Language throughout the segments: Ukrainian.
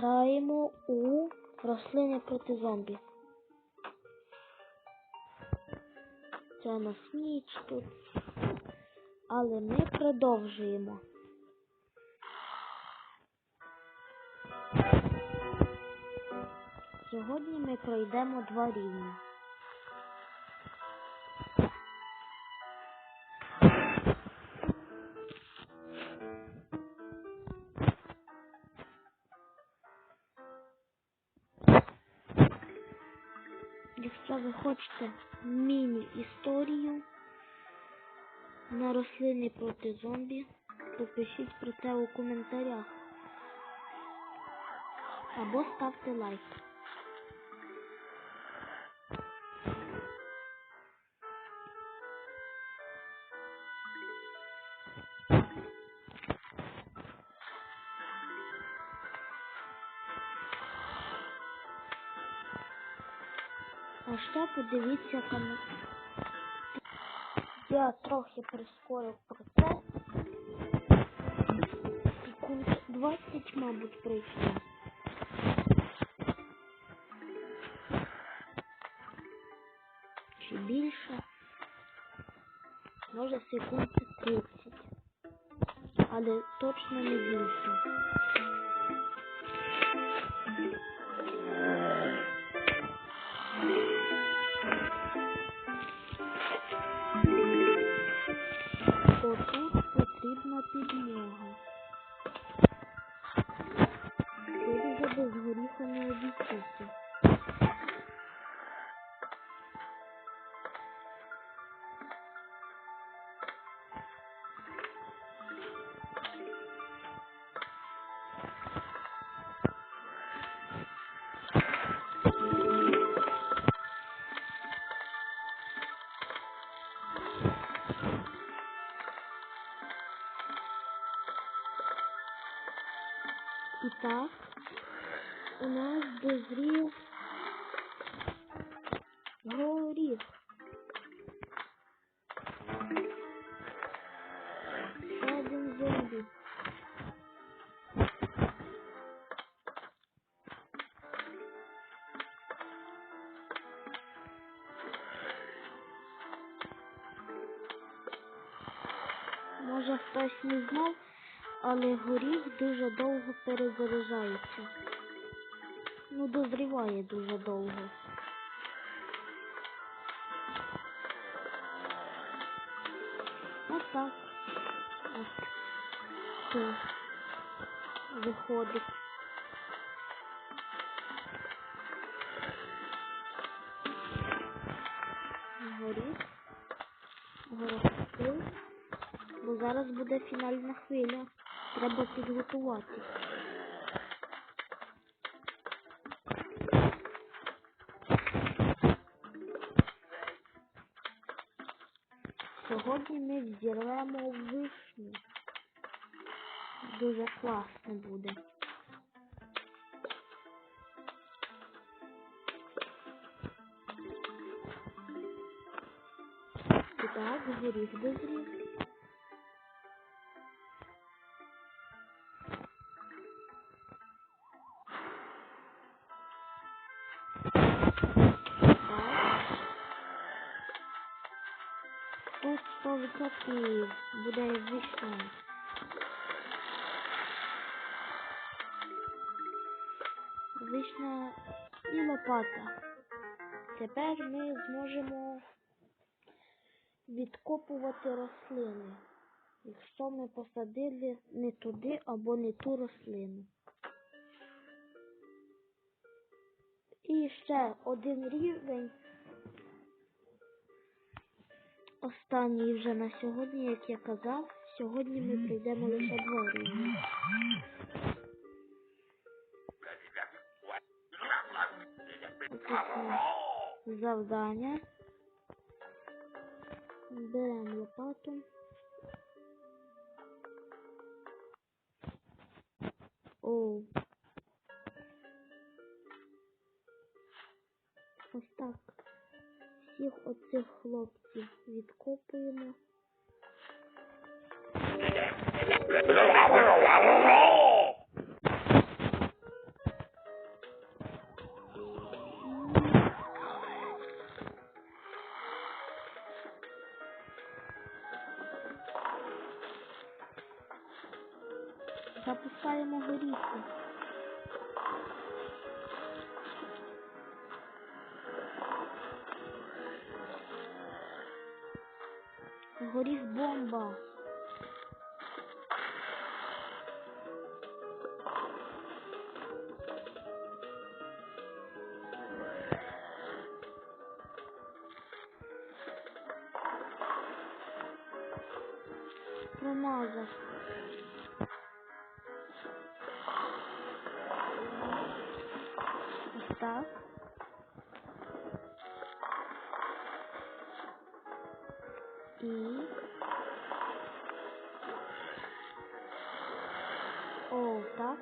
граємо у рослини проти зомбі. Це у нас ніч тут. Але ми продовжуємо. Сьогодні ми пройдемо два рівні. Ви хочете міні-історію на рослини проти зомбі, то пишіть про це у коментарях. Або ставте лайк. А ще подивіться канал. Я трохи прискорив процес. Секунд 20, мабуть, пройшло. Чи більше. Може секунд 30. Але точно не більше. Отут потрібна підмога. І так, у нас дозрів горіх. Ще один зомбі. Може хтось не знав, Але горіх дуже довго перезаряджається. Ну, дозріває дуже довго. Ось так. Ось. Це виходить. Горіх. Горох бо зараз буде фінальна хвиля. Треба підготуватись. Сьогодні ми взірвемо вишню. Дуже класно буде. І так, горіх дозрів. 100% буде вишня. Вишня і лопата. Тепер ми зможемо відкопувати рослини, якщо ми посадили не туди або не ту рослину. І ще один рівень. Останній вже на сьогодні, як я казав, сьогодні ми прийдемо лише рівні. Завдання. Беремо лопату. Оу. Хлопців відкопуємо. Горіх бомба. Промазав. Ось так. І О, так.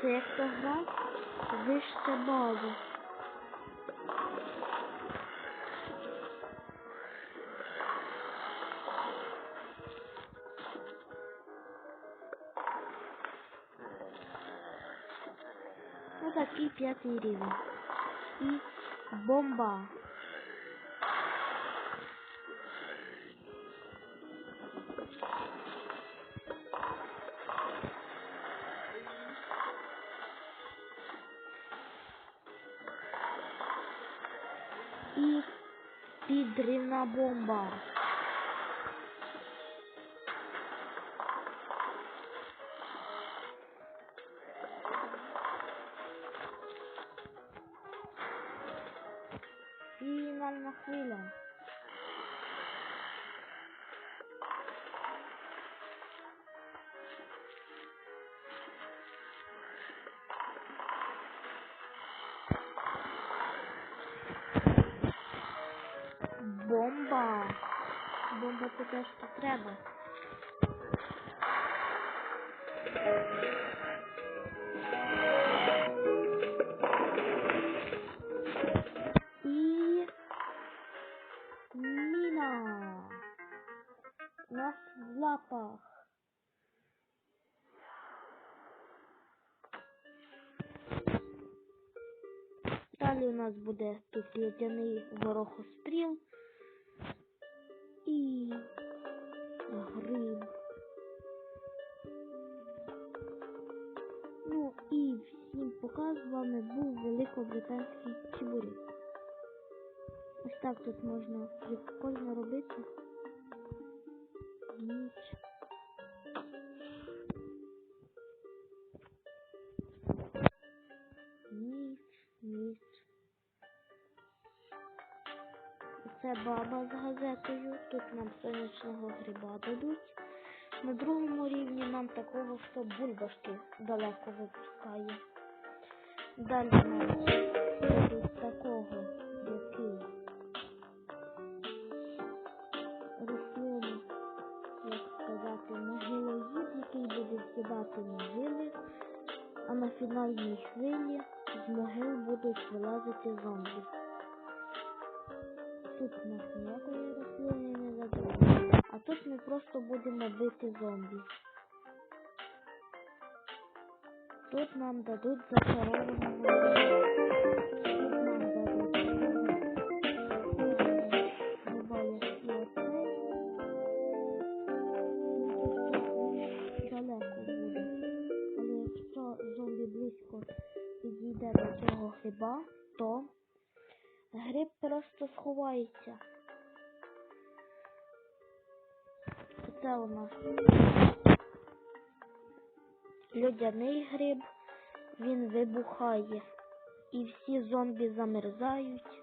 Це як то гра вище базу. Ну такий п'ятий рівень. І бомба. І підривна бомба. Фінальна хвиля. Бомба. Бомба це те, що треба. Нас в лапах. Далі у нас буде тут лідяний горохоспріл і гриб. Ну і всім пока з вами був великобританський чебурек. Ось так тут можна прикольно робити. Це баба з газетою. Тут нам сонячного гриба дадуть. На другому рівні нам такого, що бульбашки далеко випускає. Далі нам дадуть такого, який рослину, як сказати, могилоїд, який буде з'їдати могили, а на фінальній хвилі з могил будуть вилазити зомбі. Тут нас ніякої рослини не дадуть. А тут ми просто будемо бити зомбі. Тут нам дадуть зачарованого. Якщо зомбі близько підійде до цього гриба, то гриб просто сховається. Це у нас льодяний гриб, він вибухає і всі зомбі замерзають.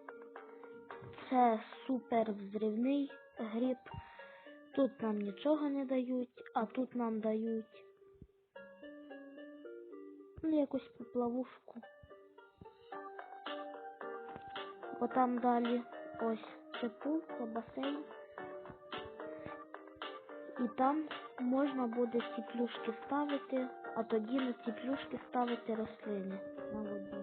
Це супер взривний гриб. Тут нам нічого не дають, а тут нам дають ну, якусь поплавушку. Бо там далі ось це пулка, басейн. І там можна буде ці плюшки ставити, а тоді на ці плюшки ставити рослини на.